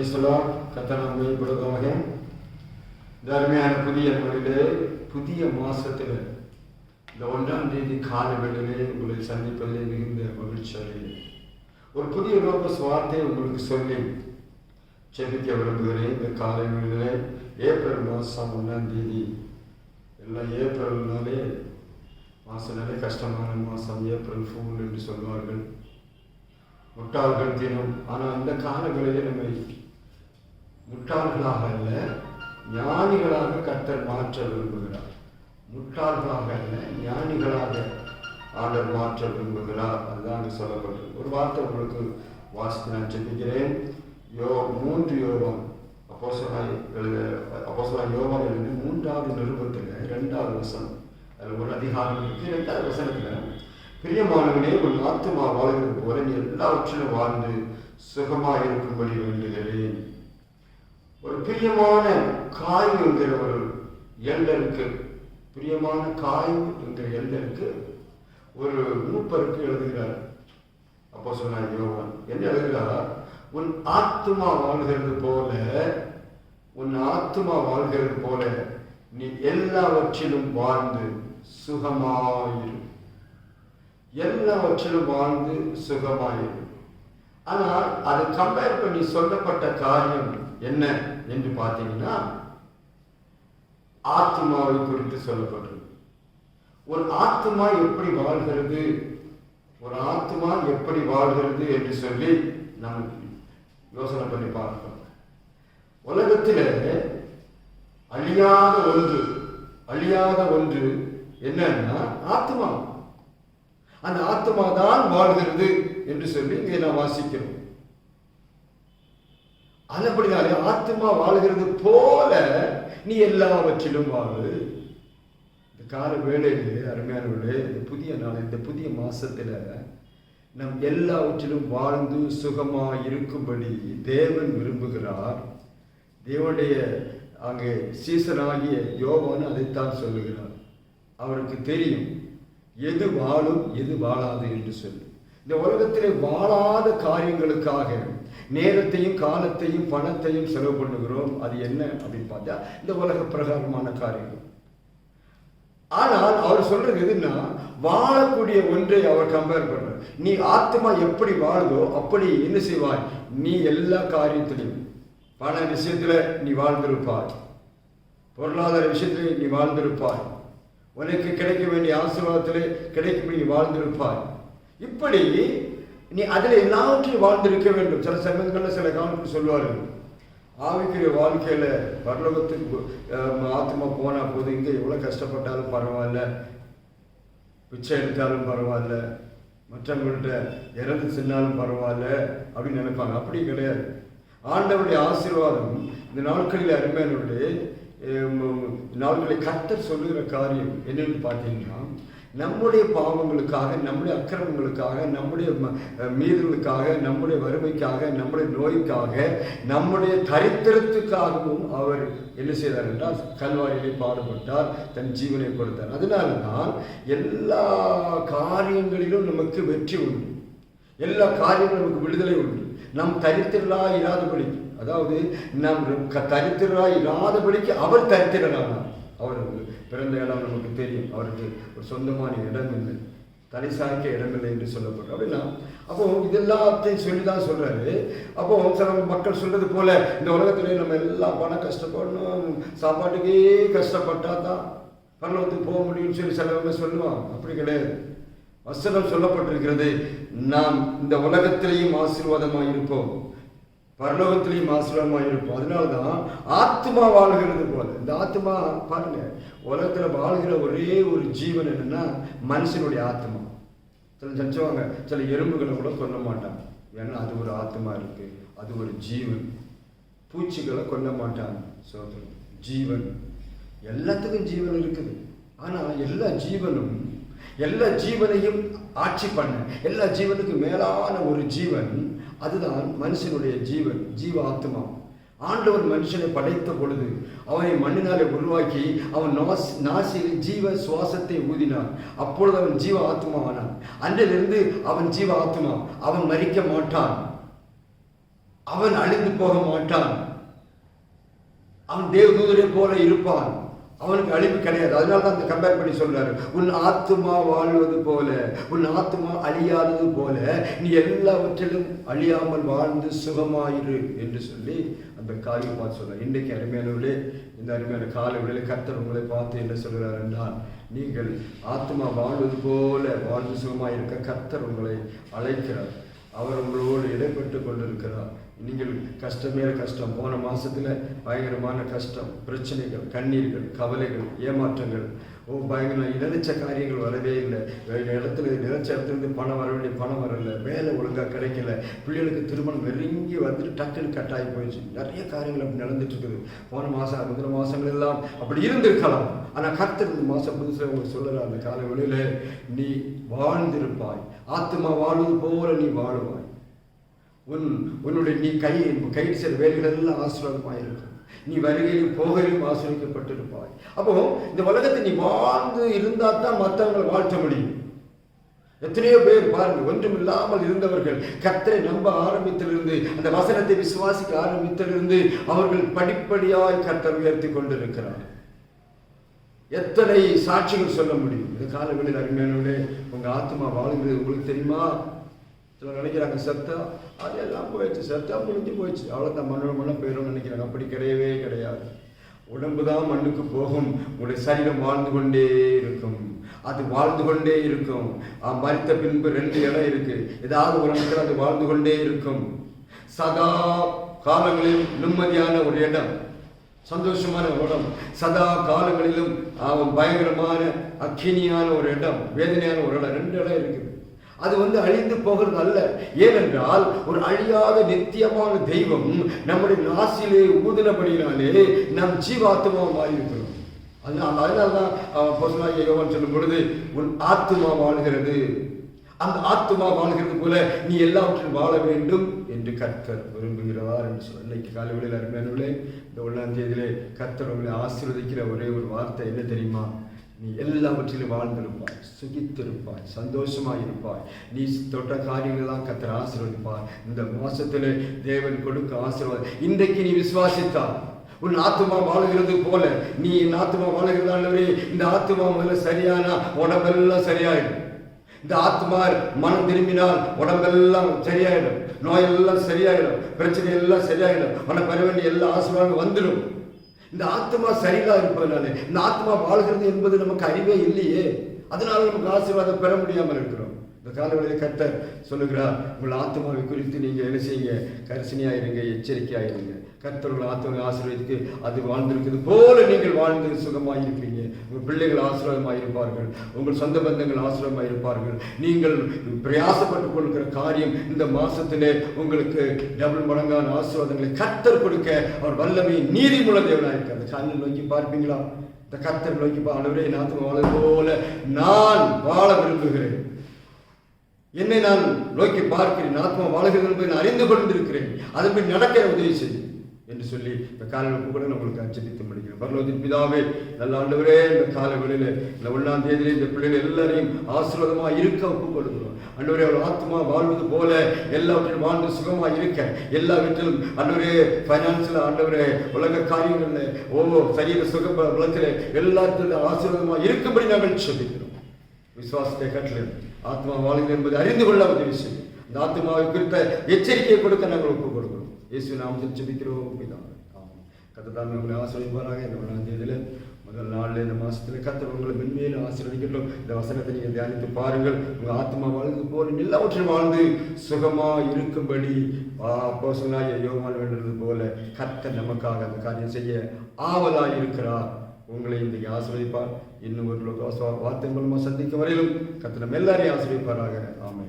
பிரைசலாம் கத்தனம் கொடுக்காக இந்த புதிய முறையிலே புதிய மாசத்தில் இந்த ஒன்றாம் தேதி காலை வேளையிலே உங்களை சந்திப்பதிலே மிகுந்த மகிழ்ச்சி அடைகிறேன். ஒரு புதிய லோக சுவார்த்தை உங்களுக்கு சொல்லி செபிக்க விரும்புகிறேன் இந்த காலை வேளையிலே ஏப்ரல் மாதம் ஒன்றாம் தேதி. எல்லாம் ஏப்ரல்னாலே மாதம்னாலே கஷ்டமான மாதம் ஏப்ரல் ஃபூல் என்று சொல்வார்கள். முட்டாள்கள் தினம். ஆனால் அந்த காலங்களிலே நம்மை முட்டாள்களாக அல்ல ஞானிகளாக கர்த்தர் மாற்ற விரும்புகிறார். முட்டாள்களாக அல்ல ஞானிகளாக ஆண்டர் மாற்ற விரும்புகிறார். அதுதான் சொல்லப்பட்டது ஒரு வார்த்தை உங்களுக்கு வாசித்து நான் சிந்திக்கிறேன் யோ மூன்று யோகம் அப்போசலாய் எழுத அப்போசலாய் யோகம் எழுதி மூன்றாவது நிருபத்தில் ரெண்டாவது வசனம். அதில் ஒரு அதிகாரம் இருக்கு. ரெண்டாவது வசனத்தில் பிரியமானவனே உன் ஆத்துமா வாழ்கிறது போல நீ எல்லாவற்றிலும் வாழ்ந்து சுகமாக இருக்கும்படி வேண்டுகிறேன். ஒரு பிரியமான காய் என்கிற ஒரு எல்லருக்கு பிரியமான காய் என்கிற எல்லருக்கு ஒரு மூப்பருக்கு எழுதுகிறார். அப்போ சொன்னார் யோகன் என்ன எழுதுகிறாரா? உன் ஆத்துமா வாழ்கிறது போல உன் ஆத்துமா வாழ்கிறது போல நீ எல்லாவற்றிலும் வாழ்ந்து சுகமாயிரு. எல்லாவற்றிலும் வாழ்ந்து சுகமாயிரு. ஆனால் அது கம்பேர் பண்ணி சொல்லப்பட்ட காரியம் என்ன என்று பார்த்தீங்கன்னா ஆத்மாவை குறித்து சொல்லப்பட்டது ஒரு ஆத்மா எப்படி வாழ்கிறது? ஒரு ஆத்மா எப்படி வாழ்கிறது என்று சொல்லி நம்ம யோசனை பண்ணி பார்க்கணும். உலகத்தில் அழியாத ஒன்று அழியாத ஒன்று என்னன்னா ஆத்மா அந்த ஆத்மா தான் வாழ்கிறது. என்று சொல்லி இங்கே நான் வாசிக்கிறோம். அதுபடினாலே ஆத்மா வாழ்கிறது போல நீ எல்லாவற்றிலும் வாழு. இந்த கால வேலையிலே அருமையானவர்களே இந்த புதிய நாள் இந்த புதிய மாசத்துல நம் எல்லாவற்றிலும் வாழ்ந்து சுகமா இருக்கும்படி தேவன் விரும்புகிறார். தேவனுடைய அங்கே சீசனாகிய யோவான் அதைத்தான் சொல்லுகிறார். அவருக்கு தெரியும் எது வாழும் எது வாழாது என்று சொல்லு. இந்த உலகத்திலே வாழாத காரியங்களுக்காக நேரத்தையும் காலத்தையும் பணத்தையும் செலவு பண்ணுகிறோம். அது என்ன அப்படின்னு பார்த்தா இந்த உலக பிரகாரமான காரியங்கள். ஆனால் அவர் சொல்றது எதுன்னா வாழக்கூடிய ஒன்றை அவர் கம்பேர் பண்ற நீ ஆத்மா எப்படி வாழுதோ அப்படி என்ன செய்வாய்? நீ எல்லா காரியத்திலையும் பண விஷயத்துல நீ வாழ்ந்திருப்பாய். பொருளாதார விஷயத்துல நீ வாழ்ந்திருப்பாய். உனக்கு கிடைக்க வேண்டிய ஆசீர்வாதத்திலே கிடைக்கும்படி நீ வாழ்ந்திருப்பாய். இப்படி நீ அதில் எல்லாவற்றையும் வாழ்ந்திருக்க வேண்டும். சில சமயங்களில் சில காலத்துக்கு சொல்லுவார்கள். ஆவிக்கிற வாழ்க்கையில் பரலோகத்துக்கு ஆத்மா போனால் போது இங்கே எவ்வளோ கஷ்டப்பட்டாலும் பரவாயில்ல. பிச்சை எடுத்தாலும் பரவாயில்ல. மற்றவங்கள்ட்ட இறந்து சென்னாலும் பரவாயில்ல அப்படின்னு நினைப்பாங்க. அப்படி கிடையாது. ஆண்டவருடைய ஆசீர்வாதம் இந்த நாட்களில் அருமையானவருடைய நாட்களை கத்தர் சொல்லுகிற காரியம் என்னன்னு பார்த்தீங்கன்னா நம்முடைய பாவங்களுக்காக நம்முடைய அக்கிரமங்களுக்காக நம்முடைய மீறலுக்காக நம்முடைய வறுமைக்காக நம்முடைய நோய்க்காக நம்முடைய தரித்திரத்துக்காகவும் அவர் என்ன செய்தார் என்றால் கல்வாரியிலே பாடுபட்டார் தன் ஜீவனை கொடுத்தார். அதனால தான் எல்லா காரியங்களிலும் நமக்கு வெற்றி உண்டு. எல்லா காரியங்களும் நமக்கு விடுதலை உண்டு. நம் தரித்திரலா இராதபடிக்கு அதாவது நம் தரித்திரலா இல்லாதபடிக்கு அவர் தரித்திரனானார் அவர் பிறந்த இடம் நமக்கு தெரியும். அவருக்கு ஒரு சொந்தமான இடம் இல்லை. தலை சாய்க்க இடமில்லை என்று சொல்லப்படும். அப்படின்னா அப்போ இதெல்லாத்தையும் சொல்லி தான் சொல்கிறாரு அப்போ சில மக்கள் சொல்றது போல இந்த உலகத்திலே நம்ம எல்லாம் பணம் கஷ்டப்படணும். சாப்பாட்டுக்கே கஷ்டப்பட்டா தான் பரலோகத்துக்கு போக முடியும்னு சொல்லி சிலவங்க சொல்லுவாங்க. அப்படி கிடையாது. வசனம் சொல்லப்பட்டிருக்கிறது நாம் இந்த உலகத்திலேயும் ஆசீர்வாதமாக இருப்போம். பரலோகத்திலையும் ஆசீர்வாதமாக இருப்போம். அதனால தான் ஆத்மா வாழ்கிறது போல. இந்த ஆத்மா பாருங்க உலகத்தில் வாழ்கிற ஒரே ஒரு ஜீவன் என்னன்னா மனுஷனுடைய ஆத்மா சில நினச்சவங்க சில எறும்புகளை கூட கொல்ல மாட்டாங்க. ஏன்னா அது ஒரு ஆத்மா இருக்கு. அது ஒரு ஜீவன். பூச்சிகளை கொல்ல மாட்டாங்க சோதரம் ஜீவன். எல்லாத்துக்கும் ஜீவன் இருக்குது. ஆனால் எல்லா ஜீவனும் எல்லா ஜீவனையும் ஆட்சி பண்ண எல்லா ஜீவனுக்கும் மேலான ஒரு ஜீவன் அதுதான் மனுஷனுடைய ஜீவன் ஜீவ ஆத்மா. ஆண்டவர் மனுஷனை படைத்த பொழுது அவனை மண்ணினாலே உருவாக்கி அவன் நாஸ் நாசியில் ஜீவ சுவாசத்தை ஊதினான். அப்பொழுது அவன் ஜீவ ஆத்மாவானான். அன்றிலிருந்து அவன் ஜீவ ஆத்மா அவன் மறிக்க மாட்டான். அவன் அழிந்து போக மாட்டான். அவன் தேவதூதரை போல இருப்பான். அவனுக்கு அழிவு கிடையாது. அதனால தான் அந்த கம்பேர் பண்ணி சொல்றாரு. உன் ஆத்துமா வாழ்வது போல உன் ஆத்துமா அழியாதது போல நீ எல்லாவற்றிலும் அழியாமல் வாழ்ந்து சுகமாயிரு என்று சொல்லி அந்த காரியம் பார்த்து சொல்றார். இன்றைக்கு அருமையானவர்களே இந்த அருமையான காலை விடையில கர்த்தர் உங்களை பார்த்து என்ன சொல்கிறார் என்றால் நீங்கள் ஆத்மா வாழ்வது போல வாழ்ந்து சுகமாயிருக்க கர்த்தர் உங்களை அழைக்கிறார். அவர் உங்களோடு இடைப்பட்டு கொண்டிருக்கிறார். நீங்கள் கஷ்டமே கஷ்டம். போன மாசத்துல பயங்கரமான கஷ்டம். பிரச்சனைகள் கண்ணீர்கள் கவலைகள் ஏமாற்றங்கள். ஓ பயங்கர நினைச்ச காரியங்கள் வரவே இல்லை. வேற இடத்துல நினைச்ச இடத்துல இருந்து பணம் வர வேண்டிய பணம் வரல. வேலை ஒழுங்கா கிடைக்கல. பிள்ளைகளுக்கு திருமணம் நெருங்கி வந்துட்டு டக்குன்னு கட் ஆகி போயிடுச்சு. நிறைய காரியங்கள் அப்படி நடந்துட்டு இருக்குது. போன மாசம் முந்தின மாசங்கள் எல்லாம் அப்படி இருந்திருக்கலாம். ஆனா கர்த்தர் இந்த மாசம் புதுசுல உங்களுக்கு சொல்லுற அந்த கால வழியில நீ வாழ்ந்திருப்பாய். ஆத்மா வாழ்வது போல நீ வாழுவாய். உன் உன்னுடைய நீ கை கை செய்த வேலைகள் எல்லாம் ஆசீர்வாதமாக இருக்கும். நீ வருகையிலும் போகையிலும் ஆசிரியக்கப்பட்டிருப்பாய். அப்போ இந்த உலகத்தை நீ வாழ்ந்து இருந்தால் தான் மற்றவங்களை வாழ்த்த முடியும். எத்தனையோ பேர் பாருங்கள் ஒன்றும் இல்லாமல் இருந்தவர்கள் கத்தரை நம்ப ஆரம்பித்திலிருந்து அந்த வசனத்தை விசுவாசிக்க ஆரம்பித்திலிருந்து அவர்கள் படிப்படியாய் கத்தர் உயர்த்தி கொண்டிருக்கிறார். எத்தனை சாட்சிகள் சொல்ல முடியும்? இந்த காலங்களில் அருமையானவர்களே உங்கள் ஆத்மா வாழ்கிறது உங்களுக்கு தெரியுமா? சில நினைக்கிறாங்க செத்தா. அதெல்லாம் போயிடுச்சு. செத்தா முடிஞ்சு போயிடுச்சு. அவ்வளோதான் மண்ணு மண்ணை போயிடும்னு நினைக்கிறாங்க. அப்படி கிடையவே கிடையாது. உடம்பு தான் மண்ணுக்கு போகும். உங்களுடைய சரீரம் வாழ்ந்து கொண்டே இருக்கும். அது வாழ்ந்து கொண்டே இருக்கும். மறித்த பின்பு ரெண்டு இடம் இருக்கு. ஏதாவது ஒரு இடத்துல அது வாழ்ந்து கொண்டே இருக்கும். சதா காலங்களில் நிம்மதியான ஒரு இடம். சந்தோஷமான உடம் இடம். சதா காலங்களிலும் அவன் பயங்கரமான அக்கினியான ஒரு இடம். வேதனையான ஒரு இடம். ரெண்டு இடம் இருக்குது அது வந்து அழிந்து போகிறது அல்ல. ஏனென்றால் ஒரு அழியாத நித்தியமான தெய்வம் நம்முடைய நாசிலே ஊதினபடியினாலே நம் ஜீவாத்மாவாக மாறி இருக்கிறோம் அதனால அதனால தான் பொசுலாகிய யோகன் சொல்லும் பொழுது உன் ஆத்மா வாழ்கிறது. அந்த ஆத்மா வாழ்கிறது போல நீ எல்லாவற்றிலும் வாழ வேண்டும் என்று கர்த்தர் விரும்புகிறார் என்று சொல்ல இன்னைக்கு காலைகளில் அருமையானவர்களே இந்த ஒன்றாம் தேதியிலே கர்த்தர் உங்களை ஆசீர்வதிக்கிற ஒரே ஒரு வார்த்தை என்ன தெரியுமா? நீ எல்லாவற்றிலும் வாழ்ந்திருப்பாய் சுகித்திருப்பாய் சந்தோஷமாக இருப்பாய் நீ தொட்ட காரியங்களெல்லாம் கத்திர ஆசீர்வதிப்பார் இந்த மாசத்துல தேவன் கொடுக்க ஆசீர்வாதம் இன்றைக்கு நீ விசுவாசித்தால் உன் ஆத்மா வாழுகிறது போல நீ என் ஆத்மா வாழுகிறதாலே இந்த ஆத்மா முதல்ல சரியானா உடம்பெல்லாம் சரியாயிடும் இந்த ஆத்மா மனம் திரும்பினால் உடம்பெல்லாம் சரியாயிடும் நோயெல்லாம் சரியாயிடும் பிரச்சனை எல்லாம் சரியாயிடும் உன பெற வேண்டிய எல்லா ஆசீர்வாதம் வந்துடும் இந்த ஆத்மா சரியில்லா இருப்பதனால இந்த ஆத்மா வாழ்கிறது என்பது நமக்கு அறிவே இல்லையே. அதனால நமக்கு ஆசீர்வாதம் பெற முடியாமல் இருக்கிறோம். இந்த காலவெளியில் கர்த்தர் சொல்லுகிறார் உங்கள் ஆத்மாவை குறித்து நீங்கள் என்ன செய்யுங்க? கரிசனையா இருங்க எச்சரிக்கையாக இருங்க. கர்த்தர் உங்கள் ஆத்மாவை ஆசீர்வதிக்கு அது வாழ்ந்திருக்கிறது போல நீங்கள் வாழ்ந்து சுகமாக இருப்பீங்க. உங்கள் பிள்ளைகள் ஆசீர்வாதமாக இருப்பார்கள். உங்கள் சொந்த பந்தங்கள் ஆசீர்வாதமாக இருப்பார்கள். நீங்கள் பிரயாசப்பட்டு கொள்கிற காரியம் இந்த மாதத்திலே உங்களுக்கு டபுள் மடங்கான ஆசீர்வாதங்களை கர்த்தர் கொடுக்க அவர் வல்லமை நீதிமுள்ள தேவனாக இருக்கிறது அந்த நோக்கி பார்ப்பீங்களா? இந்த கர்த்தர் நோக்கி ஆண்டவரே நான் வாழ போல நான் வாழ விரும்புகிறேன். என்னை நான் நோக்கி பார்க்கிறேன் ஆத்மா வாழ்கிறது என்பதை நான் அறிந்து கொண்டிருக்கிறேன். அதன்படி நடக்க உதவி செய்யும் என்று சொல்லி இந்த கால கூட நம்மளுக்கு அச்சரித்து முடிக்கிறேன். பரலோகத்தின் பிதாவே நல்ல ஆண்டவரே இந்த கால வேளையில இந்த ஒன்றாம் தேதியில இந்த பிள்ளைகள் எல்லாரையும் ஆசீர்வாதமாக இருக்க ஒப்பு கொடுக்கிறோம் அவர் ஆத்மா வாழ்வது போல எல்லாவற்றிலும் வாழ்ந்து சுகமாக இருக்க எல்லா வீட்டிலும் ஃபைனான்ஸில் ஆண்டவரே உலக காரியங்களில் ஓ சரீர சுக உலகத்தில் எல்லாத்திலும் ஆசீர்வாதமாக இருக்கும்படி நாங்கள் சொல்லிக்கிறோம். விசுவாசத்தை கட்டளை ஆத்மா வாழ்கிறது என்பதை அறிந்து கொள்ள உதவி செய்யும். இந்த ஆத்மாவை குறித்த எச்சரிக்கையை கொடுக்க நாங்கள் ஒப்புக் கொடுக்கிறோம் இயேசு நாமத்தில் ஜபிக்கிறோம் பிதாவே. ஆமாம் கத்ததான் உங்களை ஆசிரியப்பாராக இந்த ஒன்றாம் முதல் நாளில் இந்த மாதத்தில் கத்தர் உங்களை மென்மேலும் ஆசீர்வதிக்கட்டும். இந்த வசனத்தை நீங்கள் தியானித்து பாருங்கள். உங்கள் ஆத்மா வாழ்ந்து போல எல்லாவற்றையும் வாழ்ந்து சுகமாக இருக்கும்படி அப்போ சொன்னாய யோகான் வேண்டது போல கத்தர் நமக்காக அந்த காரியம் செய்ய ஆவலாக இருக்கிறார் உங்களை இன்றைக்கு ஆசிர்வதிப்பார். இன்னும் ஒரு லோக வார்த்தை மூலமாக சந்திக்கும் வரையிலும் கத்தனம் எல்லாரையும் ஆசிரியப்பாராக ஆமை